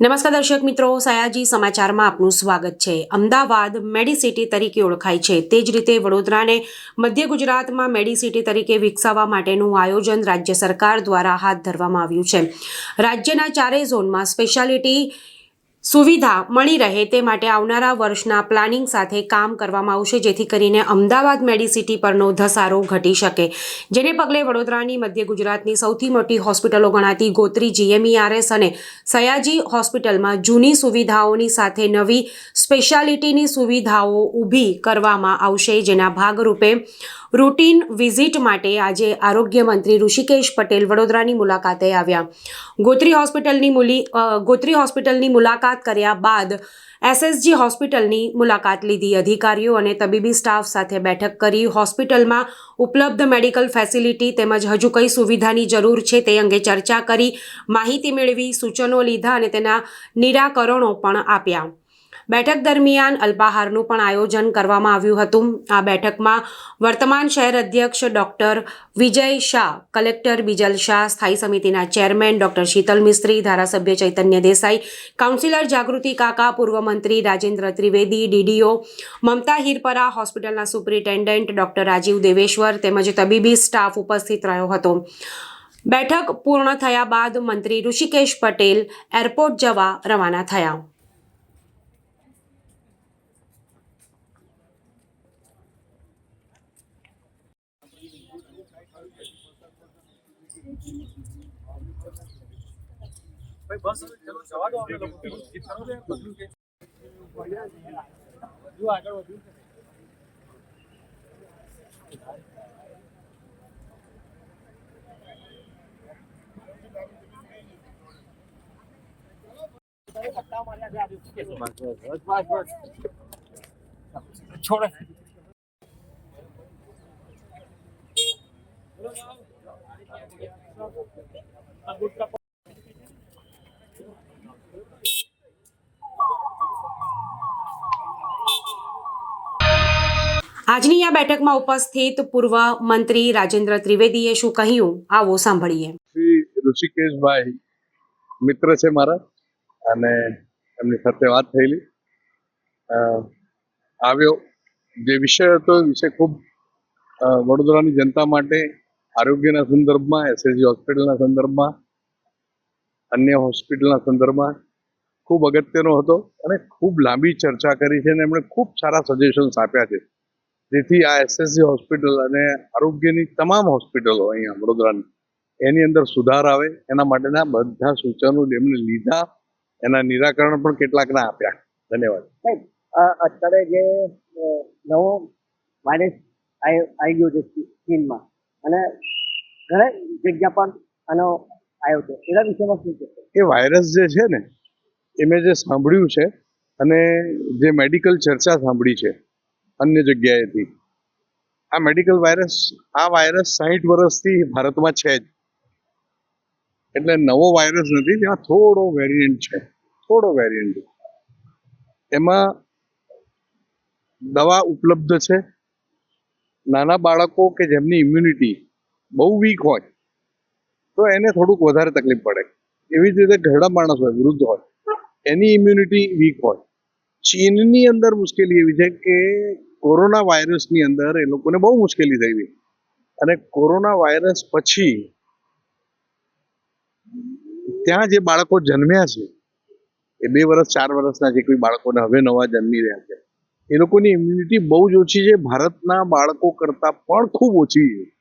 નમસ્કાર દર્શક મિત્રો, સયાજી સમાચારમાં આપનું સ્વાગત છે. અમદાવાદ મેડિસિટી તરીકે ઓળખાય છે. તે જ રીતે વડોદરાને મધ્ય ગુજરાતમાં મેડિસિટી તરીકે વિકસાવવા માટેનું આયોજન રાજ્ય સરકાર દ્વારા હાથ ધરવામાં આવ્યું છે. રાજ્યના ચારેય ઝોનમાં સ્પેશિયાલિટી સુવિધા મળી રહે તે માટે આવનારા વર્ષના પ્લાનિંગ સાથે કામ કરવામાં આવશે, જેથી કરીને અમદાવાદ મેડિસિટી પરનો ધસારો ઘટી શકે. જેને પગલે વડોદરાની મધ્ય ગુજરાતની સૌથી મોટી હોસ્પિટલો ગણાતી ગોત્રી જીએમઈઆરએસ અને સયાજી હોસ્પિટલમાં જૂની સુવિધાઓની સાથે નવી સ્પેશિયાલિટીની સુવિધાઓ ઊભી કરવામાં આવશે. જેના ભાગરૂપે રૂટીન વિઝિટ માટે આજે આરોગ્ય મંત્રી ઋષિકેશ પટેલ વડોદરાની મુલાકાતે આવ્યા. ગોત્રી હોસ્પિટલની મુલી ગોત્રી હોસ્પિટલની મુલાકાત કર્યા બાદ એસએસજી હોસ્પિટલની મુલાકાત લીધી. અધિકારીઓ અને તબીબી સ્ટાફ સાથે બેઠક કરી હોસ્પિટલમાં ઉપલબ્ધ મેડિકલ ફેસિલિટી તેમજ હજુ કઈ સુવિધાની જરૂર છે તે અંગે ચર્ચા કરી, માહિતી મેળવી, સૂચનો લીધા અને તેના નિરાકરણો પણ આપ્યા. બેઠક દરમિયાન અલ્પાહારનું પણ આયોજન કરવામાં આવ્યું હતું. આ બેઠકમાં વર્તમાન શહેર અધ્યક્ષ ડોક્ટર વિજય શાહ, કલેક્ટર બિજલ શાહ, સ્થાયી સમિતિના ચેરમેન ડોક્ટર શીતલ મિસ્ત્રી, ધારાસભ્ય ચૈતન્ય દેસાઈ, કાઉન્સિલર જાગૃતિ કાકા, પૂર્વ મંત્રી રાજેન્દ્ર ત્રિવેદી, ડીડીઓ મમતા હિરપરા, હોસ્પિટલના સુપ્રિન્ટેન્ડન્ટ ડોક્ટર રાજીવ દેવેશ્વર તેમજ તબીબી સ્ટાફ ઉપસ્થિત રહ્યો હતો. બેઠક પૂર્ણ થયા બાદ મંત્રી ઋષિકેશ પટેલ એરપોર્ટ જવા રવાના થયા. ભાઈ બસ ચલો જવા દો આપણે લોકો. બધું કે. આગળ વધ્યું. છે. છોડે. આજની આ બેઠકમાં ઉપસ્થિત પૂર્વ મંત્રી રાજેન્દ્ર ત્રિવેદીએ શું કહ્યું? આવો સાંભળીએ. શ્રી ઋષિકેશભાઈ મિત્ર છે મારા અને એમની સાથે વાત થયેલી. આવ્યો. જે વિષય હતો, વિષય ખૂબ વડોદરાની જનતા માટે આરોગ્યના સંદર્ભમાં એસએસજી હોસ્પિટલના સંદર્ભમાં, અન્ય હોસ્પિટલના સંદર્ભમાં ખૂબ અગત્યનો હતો અને ખૂબ લાંબી ચર્ચા કરી છે અને એમણે ખૂબ સારા સજેશન્સ આપ્યા છે. જેથી આ એસએસજી હોસ્પિટલ અને આરોગ્યની તમામ હોસ્પિટલો અહીંયા વડોદરાની, એની અંદર સુધાર આવે, એના માટેના બધા સૂચનો એમણે લીધા, એના નિરાકરણ પણ કેટલાકના આપ્યા. ધન્યવાદ. અત્યારે જે નવો વાયરસ આવી ગયો છે ચીનમાં અને ઘણી જગ્યા પણ આનો આવ્યો છે. એના વિશેમાં શું છે? એ વાયરસ જે છે ને, એ મેં જે સાંભળ્યું છે અને જે મેડિકલ ચર્ચા સાંભળી છે અન્ય જગ્યાએથી, આ મેડિકલ વાયરસ આ વાયરસ સાહીઠ વર્ષથી ભારતમાં છે જ. એટલે નવો વાયરસ નથી, ત્યાં થોડો વેરિયન્ટ છે, થોડો વેરિયન્ટ એમાં દવા ઉપલબ્ધ છે નાના બાળકો કે જેમની ઇમ્યુનિટી બહુ વીક હોય, તો એને થોડુંક વધારે તકલીફ પડે. એવી જ રીતે ઘરડા માણસ હોય, વૃદ્ધ હોય, એની ઇમ્યુનિટી વીક હોય. ચીનની અંદર મુશ્કેલી એવી છે કે કોરોના વાયરસની અંદર એ લોકોને બહુ મુશ્કેલી થઈ હતી અને કોરોના વાયરસ પછી ત્યાં જે બાળકો જન્મ્યા છે, એ બે વર્ષ ચાર વર્ષના જે કોઈ બાળકોને હવે નવા જન્મી રહ્યા છે એ લોકોની ઇમ્યુનિટી બહુ જ ઓછી છે. ભારતના બાળકો કરતાં પણ ખૂબ ઓછી છે.